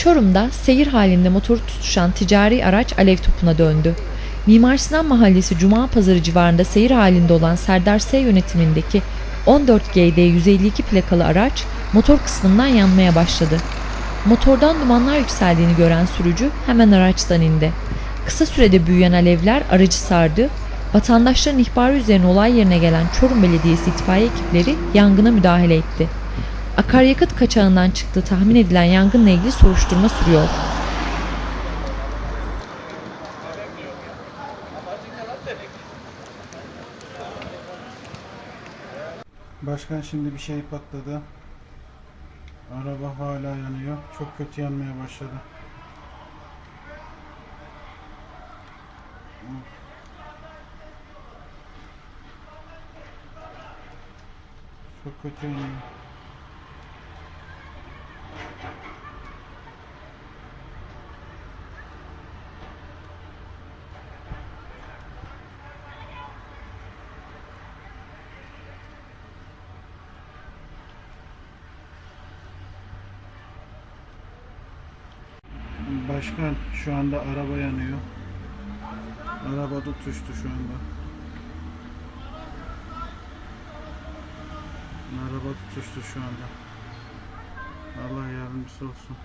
Çorum'da seyir halinde motoru tutuşan ticari araç alev topuna döndü. Mimar Sinan Mahallesi Cuma Pazarı civarında seyir halinde olan Serdar S yönetimindeki 14GD 152 plakalı araç motor kısmından yanmaya başladı. Motordan dumanlar yükseldiğini gören sürücü hemen araçtan indi. Kısa sürede büyüyen alevler aracı sardı. Vatandaşların ihbarı üzerine olay yerine gelen Çorum Belediyesi itfaiye ekipleri yangına müdahale etti. Akaryakıt kaçağından çıktığı tahmin edilen yangınla ilgili soruşturma sürüyor. Başkan şimdi bir şey patladı. Araba hala yanıyor. Çok kötü yanmaya başladı. Çok kötü yanıyor. Başkan şu anda araba yanıyor. Araba tutuştu şu anda. Araba tutuştu şu anda. Allah yardımcısı olsun.